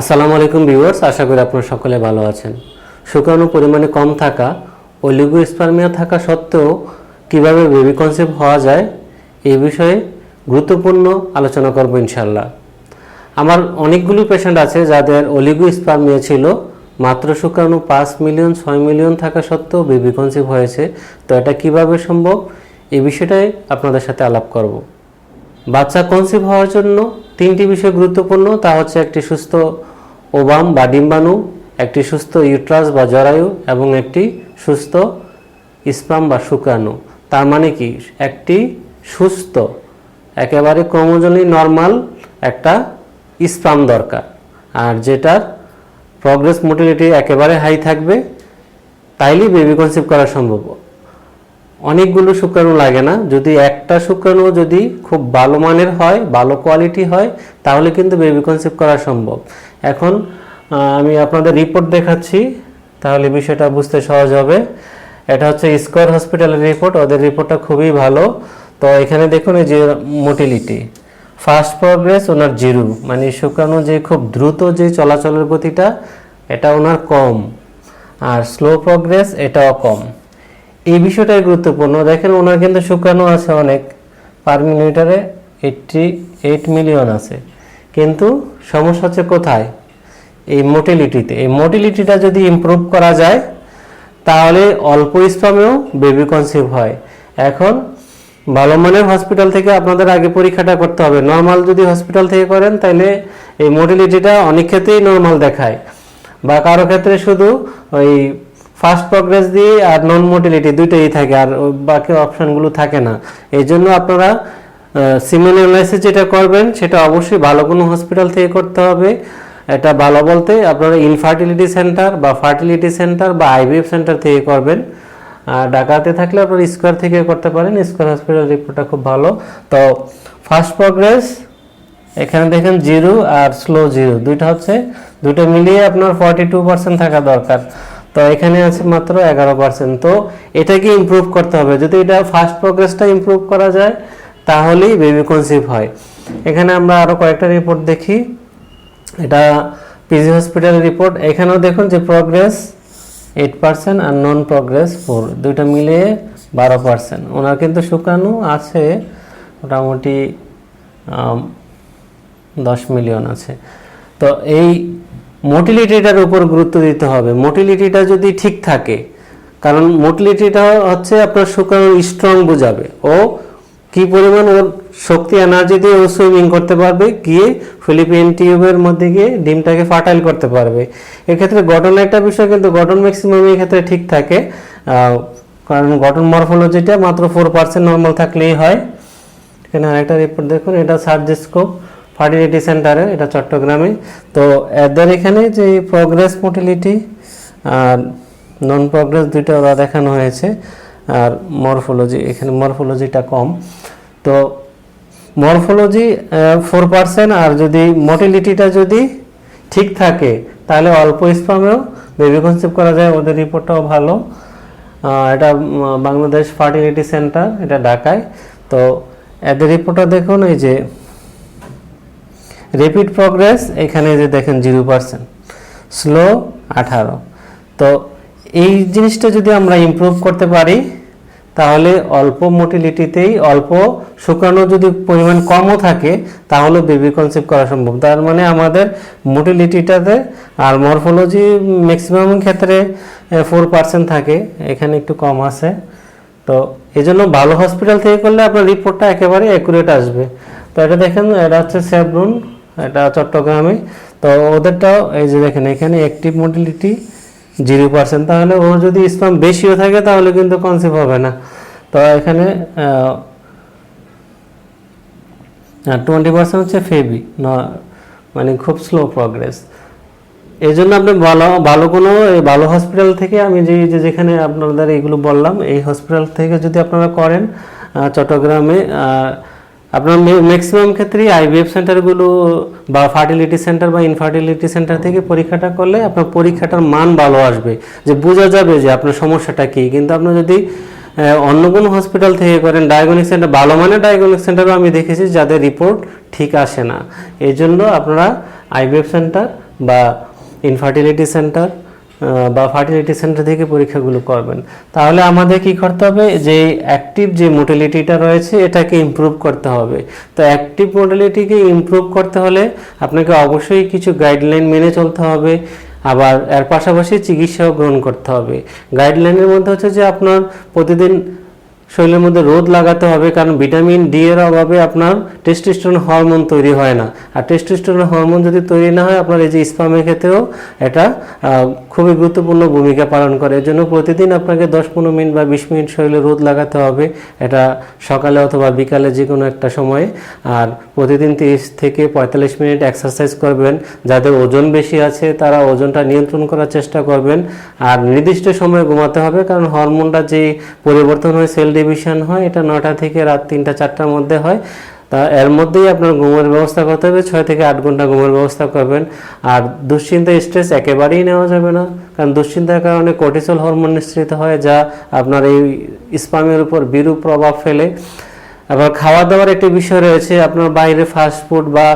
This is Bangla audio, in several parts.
আসসালামু আলাইকুম ভিউয়ার্স, আশা করি আপনারা সকলে ভালো আছেন। শুকানো পরিমাণে কম থাকা, অলিগোস্পার্মিয়া থাকা সত্ত্বেও কীভাবে বেবি কনসেপ্ট হওয়া যায় এই বিষয়ে গুরুত্বপূর্ণ আলোচনা করব ইনশাল্লাহ আমার অনেকগুলো পেশেন্ট আছে যাদের অলিগোস্পার্মিয়া ছিল, মাত্র শুকানো পাঁচ মিলিয়ন ছয় মিলিয়ন থাকা সত্ত্বেও বেবি কনসেপ্ট হয়েছে। তো এটা কীভাবে সম্ভব এই বিষয়টাই আপনাদের সাথে আলাপ করব। বাচ্চা কনসিভ হওয়ার জন্য তিনটি বিষয় গুরুত্বপূর্ণ, তা হচ্ছে একটি সুস্থ ওবাম বা ডিম্বাণু, একটি সুস্থ ইউট্রাস বা জরায়ু এবং একটি সুস্থ স্পাম বা শুক্রাণু। তার মানে কি? একটি সুস্থ, একেবারে ক্রমজনই নর্মাল একটা স্পাম দরকার। আর যেটার প্রগ্রেস মোটিলিটি একেবারে হাই থাকবে, তাইলেই বেবি কনসিভ করা সম্ভব। অনেকগুলো শুক্রাণু লাগে না। যদি একটা শুক্রাণু যদি খুব ভালো মানের হয়, ভালো কোয়ালিটি হয়, তাহলে কিন্তু বেবি কনসেপ্ট করা সম্ভব। এখন আমি আপনাদের রিপোর্ট দেখাচ্ছি, তাহলে বিষয়টা বুঝতে সহজ হবে। এটা হচ্ছে স্কোয়ার হসপিটালের রিপোর্ট ওদের রিপোর্টটা খুবই ভালো। তো এখানে দেখুন এই যে মোটিলিটি ফার্স্ট প্রগ্রেস ওনার জিরো। মানে শুক্রাণু যে খুব দ্রুত যে চলাচলের গতিটা, এটা ওনার কম। আর স্লো প্রগ্রেস এটাও কম। এই বিষয়টাই গুরুত্বপূর্ণ। দেখেন ওনার কিন্তু শুক্রাণু আছে অনেক। পার মিলিমিটারে এইটটি এইট মিলিয়ন আছে। কিন্তু সমস্যা হচ্ছে কোথায়? এই মোটিলিটিতে। এই মোটিলিটিটা যদি ইমপ্রুভ করা যায়, তাহলে অল্প স্পামেও বেবি কনসিভ হয়। এখন ভালো মানের হসপিটাল থেকে আপনাদের আগে পরীক্ষাটা করতে হবে। নর্মাল যদি হসপিটাল থেকে করেন, তাহলে এই মোটিলিটিটা অনেক ক্ষেত্রেই নর্মাল দেখায়। বা কারও ক্ষেত্রে শুধু ওই ফার্স্ট প্রগ্রেস দিয়ে আর নন মোটিলিটি দুইটাই থাকে আর বাকি অপশনগুলো থাকে না। এই জন্য আপনারা সিমেন অ্যানালাইসিস যেটা করবেন, সেটা অবশ্যই ভালো কোনো হসপিটাল থেকে করতে হবে। এটা ভালো বলতে আপনারা ইনফার্টিলিটি সেন্টার বা ফার্টিলিটি সেন্টার বা আইভিএফ সেন্টার থেকে করবেন। আর ঢাকাতে থাকলে আপনারা স্কোয়ার থেকে করতে পারেন স্কোয়ার হসপিটাল রিপোর্টটা খুব ভালো। তো ফার্স্ট প্রগ্রেস এখানে দেখেন জিরো আর স্লো জিরো দুইটা হচ্ছে দুটো মিলিয়ে আপনার ফর্টি টু পার্সেন্ট থাকা দরকার। তো এখানে আছে মাত্র এগারো পার্সেন্ট তো এটাকে ইমপ্রুভ করতে হবে। যদি এটা ফার্স্ট প্রগ্রেসটা ইমপ্রুভ করা যায়, তাহলেই বেবি কনসিভ হয়। এখানে আমরা আরও কয়েকটা রিপোর্ট দেখি। এটা পিজি হসপিটালের রিপোর্ট এখানেও দেখুন যে প্রগ্রেস এইট পার্সেন্ট আর নন প্রগ্রেস ফোর দুইটা মিলিয়ে বারো পার্সেন্ট ওনার কিন্তু শুকানো আছে, মোটামুটি দশ মিলিয়ন আছে। তো এই মোটিলিটিটার উপর গুরুত্ব দিতে হবে। মোটিলিটিটা যদি ঠিক থাকে, কারণ মোটিলিটিটা হচ্ছে আপনার শুকানো স্ট্রং বোঝাবে। ও কি পরিমাণ ওর শক্তি এনার্জি দিয়ে ও সুইমিং করতে পারবে, গিয়ে ফিলিপিন টিউবের মধ্যে গিয়ে ডিমটাকে ফার্টাইল করতে পারবে। এক্ষেত্রে গঠন একটা বিষয়, কিন্তু গঠন ম্যাক্সিমাম এই ক্ষেত্রে ঠিক থাকে। কারণ গঠন মরফোলজিটা মাত্র ফোর পার্সেন্ট নর্মাল থাকলেই হয়। এখানে আরেকটা রিপোর্ট দেখুন, এটা সার্জিস্কোপ। ফার্টিলিটি সেন্টারে এটা চট্টগ্রামে। তো এদের এখানে যে প্রগ্রেস মোটিলিটি আর নন প্রগ্রেস দুইটা ওরা দেখানো হয়েছে, আর মরফোলজি এখানে মরফোলজিটা কম। তো মরফোলজি ফোর পার্সেন্ট আর যদি মোটিলিটিটা যদি ঠিক থাকে, তাহলে অল্প স্পামেও বেবি কনসেপ্ট করা যায়, ওদের রিপোর্টটাও ভালো। এটা বাংলাদেশ ফার্টিলিটি সেন্টার এটা ঢাকায়। তো এদের রিপোর্টটা দেখুন, এই যে রেপিড প্রগ্রেস, এখানে যে দেখেন জিরো পার্সেন্ট, স্লো আঠারো। তো এই জিনিসটা যদি আমরা ইমপ্রুভ করতে পারি, তাহলে অল্প মোটিলিটিতেই অল্প শুকানো যদি পরিমাণ কমও থাকে, তাহলে বেবি কনসেপ্ট করা সম্ভব। তার মানে আমাদের মোটিলিটিটাতে আর মরফোলজি ম্যাক্সিমাম ক্ষেত্রে ফোর পার্সেন্ট থাকে। এখানে একটু কম আছে। তো এই জন্য ভালো হসপিটাল থেকে করলে আপনার রিপোর্টটা একেবারে অ্যাকুরেট আসবে। তো এটা দেখেন, এটা হচ্ছে সেভরুন এটা চট্টগ্রামে। তো ওদেরটাও এই যে দেখেন, এখানে অ্যাক্টিভ মোটিলিটি জিরো পার্সেন্ট তাহলে ও যদি স্পাম বেশিও থাকে, তাহলে কিন্তু কনসেপ্ট হবে না। তো এখানে টোয়েন্টি পার্সেন্ট হচ্ছে ফেবি মানে খুব স্লো প্রগ্রেস এই জন্য আপনি ভালো ভালো কোনো এই ভালো হসপিটাল থেকে আমি যে যে, যেখানে আপনাদের এইগুলো বললাম, এই হসপিটাল থেকে যদি আপনারা করেন চট্টগ্রামে আপনার ম্যাক্সিমাম ক্ষেত্রেই আইভিএফ সেন্টারগুলো বা ফার্টিলিটি সেন্টার বা ইনফার্টিলিটি সেন্টার থেকে পরীক্ষাটা করলে আপনার পরীক্ষাটার মান ভালো আসবে। যে বোঝা যাবে যে আপনার সমস্যাটা কী। কিন্তু আপনি যদি অন্য কোনো হসপিটাল থেকে করেন ডায়াগনিক সেন্টার ভালো মানের ডায়াগনিক সেন্টারও আমি দেখেছি যাদের রিপোর্ট ঠিক আসে না। এই জন্য আপনারা আইভিএফ সেন্টার বা ইনফার্টিলিটি সেন্টার বা ফার্টিলিটি সেন্টার থেকে পরীক্ষাগুলো করবেন। তাহলে আমাদের কি করতে হবে? যে অ্যাক্টিভ যে মোটিলিটিটা রয়েছে, এটাকে ইম্প্রুভ করতে হবে। তো অ্যাক্টিভ মোটিলিটিকে ইম্প্রুভ করতে হলে আপনাকে অবশ্যই কিছু গাইডলাইন মেনে চলতে হবে। আবার এর পাশাপাশি চিকিৎসাও গ্রহণ করতে হবে। গাইডলাইনের মধ্যে হচ্ছে যে আপনার প্রতিদিন শরীরের মধ্যে রোদ লাগাতে হবে, কারণ ভিটামিন ডি এর অভাবে আপনার টেস্টোস্টেরন হরমোন তৈরি হয় না। আর টেস্টোস্টেরন হরমোন যদি তৈরি না হয়, আপনার এই যে স্পামের ক্ষেত্রেও এটা খুবই গুরুত্বপূর্ণ ভূমিকা পালন করে। এর জন্য প্রতিদিন আপনাকে দশ পনেরো মিনিট বা বিশ মিনিট শরীরে রোদ লাগাতে হবে। এটা সকালে অথবা বিকালে যে কোনো একটা সময়ে। আর প্রতিদিন তিরিশ থেকে পঁয়তাল্লিশ মিনিট এক্সারসাইজ করবেন। যাদের ওজন বেশি আছে, তারা ওজনটা নিয়ন্ত্রণ করার চেষ্টা করবেন। আর নির্দিষ্ট সময়ে ঘুমাতে হবে, কারণ হরমোনটা যে পরিবর্তন হয় সেল ডিভিশন হয়, এটা নটা থেকে রাত তিনটা, চারটার মধ্যে হয়। তা এর মধ্যেই আপনার ঘুমের ব্যবস্থা করতে হবে, ছয় থেকে আট ঘণ্টা ঘুমের ব্যবস্থা করবেন। আর দুশ্চিন্তা স্ট্রেস একেবারেই নেওয়া যাবে না, কারণ দুশ্চিন্তার কারণে কর্টিসল হরমোন নিঃসৃত হয়, যা আপনার এই স্পামের উপর বিরূপ প্রভাব ফেলে। আবার খাওয়া দাওয়ার একটি বিষয় রয়েছে, আপনার বাইরে ফাস্টফুড বা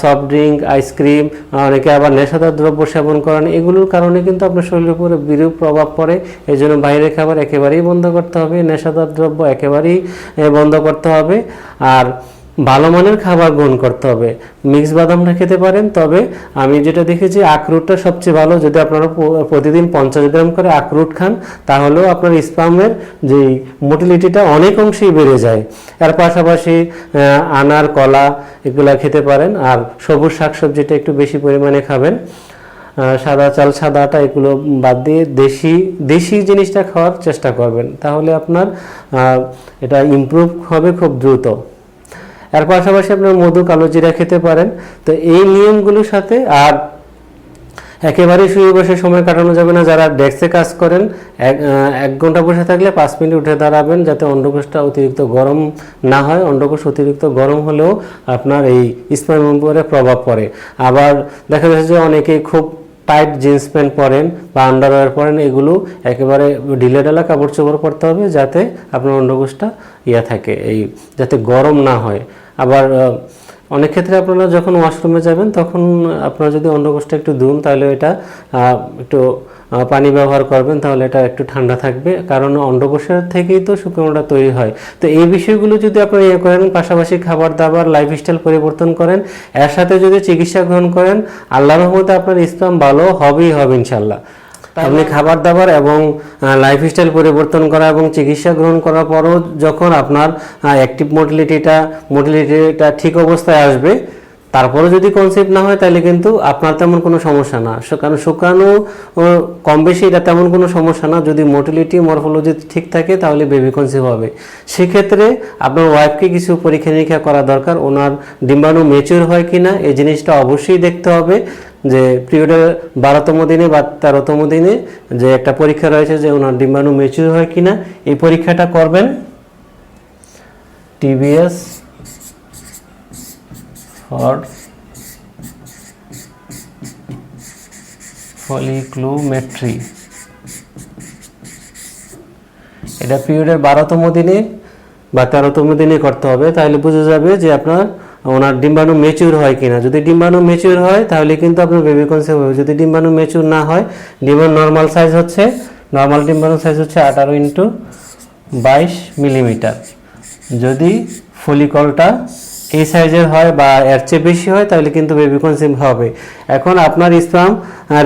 সফট ড্রিঙ্ক আইসক্রিম অনেকে আবার নেশাদার দ্রব্য সেবন করেন। এগুলোর কারণে কিন্তু আপনার শরীরের উপরে বিরূপ প্রভাব পড়ে। এই জন্য বাইরের খাবার একেবারেই বন্ধ করতে হবে। নেশাদার দ্রব্য একেবারেই বন্ধ করতে হবে। আর ভালো মানের খাবার গ্রহণ করতে হবে। মিক্স বাদামটা খেতে পারেন, তবে আমি যেটা দেখেছি, আখরুটটা সবচেয়ে ভালো। যদি আপনারা প্রতিদিন পঞ্চাশ গ্রাম করে আখরুট খান, তাহলেও আপনার স্পামের যে মোটিলিটিটা অনেক অংশেই বেড়ে যায়। এর পাশাপাশি আনার কলা এগুলা খেতে পারেন, আর সবুজ শাকসবজিটা একটু বেশি পরিমাণে খাবেন সাদা চাল সাদা আটা এগুলো বাদ দিয়ে দেশি দেশি জিনিসটা খাওয়ার চেষ্টা করবেন। তাহলে আপনার এটা ইমপ্রুভ হবে খুব দ্রুত। এর পাশাপাশি আপনার মধু কালো জিরা খেতে পারেন। তো এই নিয়মগুলোর সাথে আর একেবারেই শুয়ে বসে সময় কাটানো যাবে না। যারা ডেস্কে কাজ করেন, এক ঘণ্টা বসে থাকলে পাঁচ মিনিট উঠে দাঁড়াবেন যাতে অন্ডকোষটা অতিরিক্ত গরম না হয়। অন্ডকোষ অতিরিক্ত গরম হলেও আপনার এই স্পাইম উপরে প্রভাব পড়ে। আবার দেখা যাচ্ছে যে অনেকেই খুব টাইট জিন্স প্যান্ট পরেন বা আন্ডারওয়্যার পরেন, এগুলো একেবারে ঢিলে ঢালা কাপড় চোপড় পরতে হবে যাতে আপনার অন্ডকোষটা ইয়া থাকে, এই যাতে গরম না হয়। আবার অনেক ক্ষেত্রে আপনারা যখন ওয়াশরুমে যাবেন, তখন আপনারা যদি অন্ডকোষটা একটু ধুন, তাহলে এটা একটু পানি ব্যবহার করবেন, তাহলে এটা একটু ঠান্ডা থাকবে। কারণ অন্ডকোষের থেকেই তো শুকনোটা তৈরি হয়। তো এই বিষয়গুলো যদি আপনারা ইয়ে করেন, পাশাপাশি খাবার দাবার লাইফস্টাইল পরিবর্তন করেন, এর সাথে যদি চিকিৎসা গ্রহণ করেন, আল্লাহর রহমতে আপনার ইসলাম ভালো হবেই হবে ইনশাল্লাহ আপনি খাবার দাবার এবং লাইফস্টাইল পরিবর্তন করা এবং চিকিৎসা গ্রহণ করার পরও যখন আপনার অ্যাক্টিভ মোটিলিটিটা মোটিলিটিটা ঠিক অবস্থায় আসবে তারপরে যদি কনসেপ্ট না হয় তাহলে কিন্তু আপনার তেমন কোনো সমস্যা না। কারণ শুকানো কম বেশি এটা তেমন কোনো সমস্যা না। যদি মোটিলিটি মরফোলজি ঠিক থাকে তাহলে বেবি কনসেপ্ট হবে। সেক্ষেত্রে আপনার ওয়াইফকে কিছু পরীক্ষা নিরীক্ষা করা দরকার। ওনার ডিম্বাণু মেচিউর হয় কিনা, এই জিনিসটা অবশ্যই দেখতে হবে। যে পিরিয়ডের বারোতম দিনে বা তেরোতম দিনে যে একটা পরীক্ষা রয়েছে যে ওনার ডিম্বাণু মেচিউর হয় কিনা, এই পরীক্ষাটা করবেন। টিবিএস ফর ফলিক্লোমেট্রি এটা পিরিয়ডের বারোতম দিনে বা তেরোতম দিনে করতে হবে, তাহলে বোঝা যাবে যে আপনার ওনার ডিম্বাণু মেচিউর হয় কিনা। যদি ডিম্বাণু মেচিউর হয়, তাহলে কিন্তু আপনার বেবি কনসেপ্ট হবে। যদি ডিম্বাণু মেচিউর না হয়, ডিম্বাণু নর্মাল সাইজ হচ্ছে নর্মাল ডিম্বাণু সাইজ হচ্ছে আঠারো ইন্টু বাইশ মিলিমিটার যদি ফলিকলটা এই সাইজের হয় বা এর চেয়ে বেশি হয়, তাহলে কিন্তু বেবি কনসেপ্ট হবে। এখন আপনার ইসলাম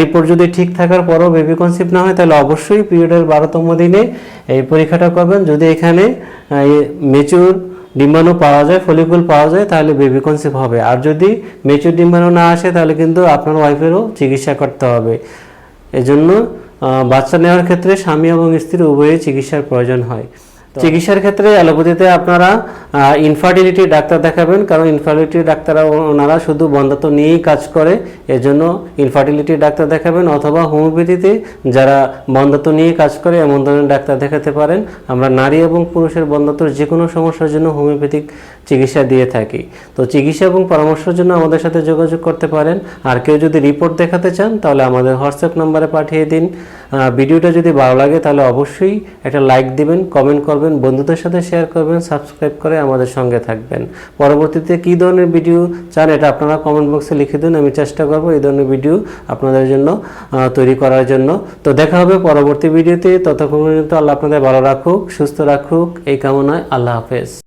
রিপোর্ট যদি ঠিক থাকার পরও বেবি কনসেপ্ট না হয়, তাহলে অবশ্যই পিরিয়ডের বারোতম দিনে এই পরীক্ষাটা করবেন। যদি এখানে মেচুর ডিম্বাণু পাওয়া যায়, ফলিকুল পাওয়া যায়, তাহলে বেবি কনসিভ হবে। আর যদি মেচুর ডিম্বাণু না আসে, তাহলে কিন্তু আপনার ওয়াইফেরও চিকিৎসা করতে হবে। এজন্য বাচ্চা নেওয়ার ক্ষেত্রে স্বামী এবং স্ত্রী উভয়ে চিকিৎসার প্রয়োজন হয়। চিকিৎসার ক্ষেত্রে অ্যালোপ্যাথিতে আপনারা ইনফার্টিলিটি ডাক্তার দেখাবেন, কারণ ইনফার্টিলিটি ডাক্তাররা ওনারা শুধু বন্ধাত্ব নিয়েই কাজ করে, এজন্য ইনফার্টিলিটি ডাক্তার দেখাবেন, অথবা হোমিওপ্যাথিতে যারা বন্ধাত্ব নিয়ে কাজ করে, এমন ধরনের ডাক্তার দেখাতে পারেন। আমরা নারী এবং পুরুষের বন্ধাত্বর যে কোনো সমস্যার জন্য হোমিওপ্যাথিক চিকিৎসা দিয়ে থাকি। তো চিকিৎসা এবং পরামর্শের জন্য আমাদের সাথে যোগাযোগ করতে পারেন। আর কেউ যদি রিপোর্ট দেখাতে চান, তাহলে আমাদের হোয়াটসঅ্যাপ নাম্বারে পাঠিয়ে দিন। ভিডিওটা যদি ভালো লাগে, তাহলে অবশ্যই একটা লাইক দিবেন, কমেন্ট করবেন। করবেন, বন্ধুদের সাথে শেয়ার করবেন সাবস্ক্রাইব করে আমাদের সঙ্গে থাকবেন। পরবর্তীতে কী ধরনের ভিডিও চান এটা আপনারা কমেন্ট বক্সে লিখে দিন, আমি চেষ্টা করব এই ধরনের ভিডিও আপনাদের জন্য তৈরি করার জন্য। তো দেখা হবে পরবর্তী ভিডিওতে ততক্ষণ পর্যন্ত আল্লাহ আপনাদের ভালো রাখুক, সুস্থ রাখুক, এই কামনায় আল্লাহ হাফেজ।